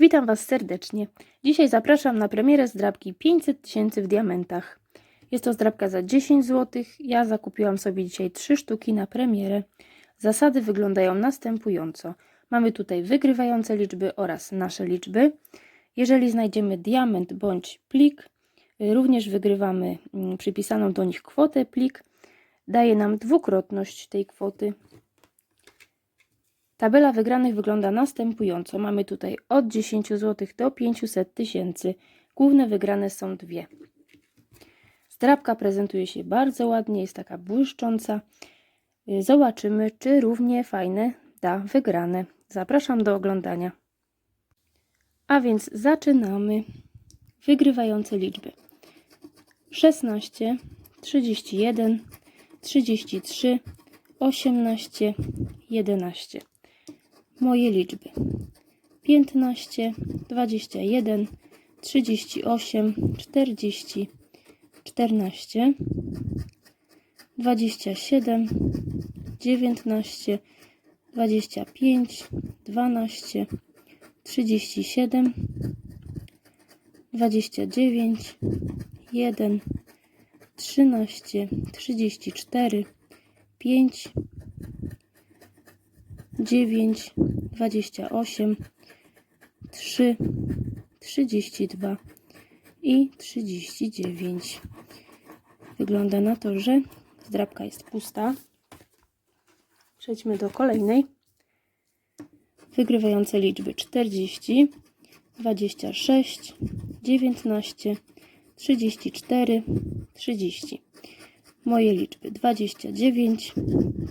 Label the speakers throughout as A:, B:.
A: Witam Was serdecznie. Dzisiaj zapraszam na premierę zdrabki 500 tysięcy w diamentach. Jest to zdrabka za 10 zł. Ja zakupiłam sobie dzisiaj 3 sztuki na premierę. Zasady wyglądają następująco. Mamy tutaj wygrywające liczby oraz nasze liczby. Jeżeli znajdziemy diament bądź plik, y, również wygrywamy mm, przypisaną do nich kwotę plik. Daje nam dwukrotność tej kwoty. Tabela wygranych wygląda następująco. Mamy tutaj od 10 zł do 500 tysięcy. Główne wygrane są dwie. Zdrabka prezentuje się bardzo ładnie, jest taka błyszcząca. Zobaczymy, czy równie fajne da wygrane. Zapraszam do oglądania. A więc zaczynamy. Wygrywające liczby. 16, 31, 33, 18, 11. Moje liczby. 15, 21, 38, 40, 14, 27, 19, 25, 12, 37, 29, 1, 13, 34, 5, 9, 28, 3, 32 i 39. Wygląda na to, że zdrabka jest pusta. Przejdźmy do kolejnej. Wygrywające liczby 40, 26, 19, 34, 30. Moje liczby 29,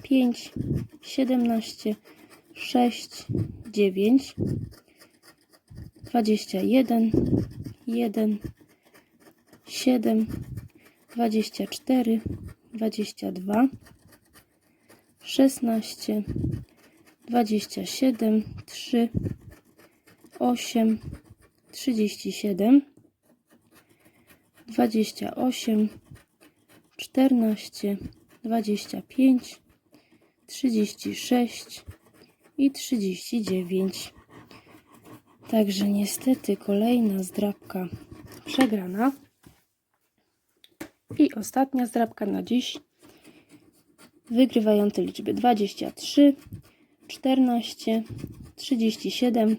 A: 5, 17, 6, 9, 21, 1, 7, 24, 22, 16, 27, 3, 8, 37, 28, 14, 25, 36 i 39. Także niestety kolejna zdrabka przegrana. I ostatnia zdrabka na dziś. Wygrywające liczby 23, 14, 37,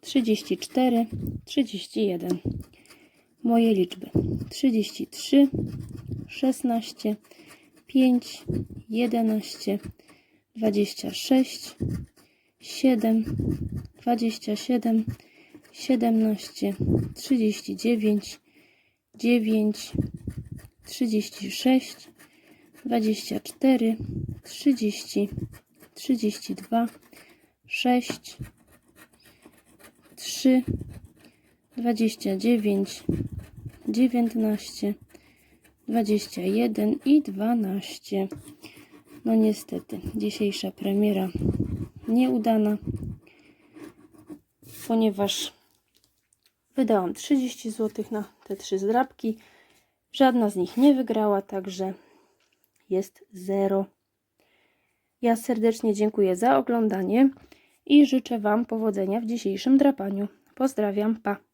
A: 34, 31. Moje liczby 33, 16, 5, 11, 26, 7, 27, 17, 39, 9, 36, 24, 30, 32, 6, 3, 29, 19, 21 i 12. No niestety, dzisiejsza premiera nieudana, ponieważ wydałam 30 zł na te trzy zdrabki. Żadna z nich nie wygrała, także jest zero. Ja serdecznie dziękuję za oglądanie i życzę Wam powodzenia w dzisiejszym drapaniu. Pozdrawiam, pa!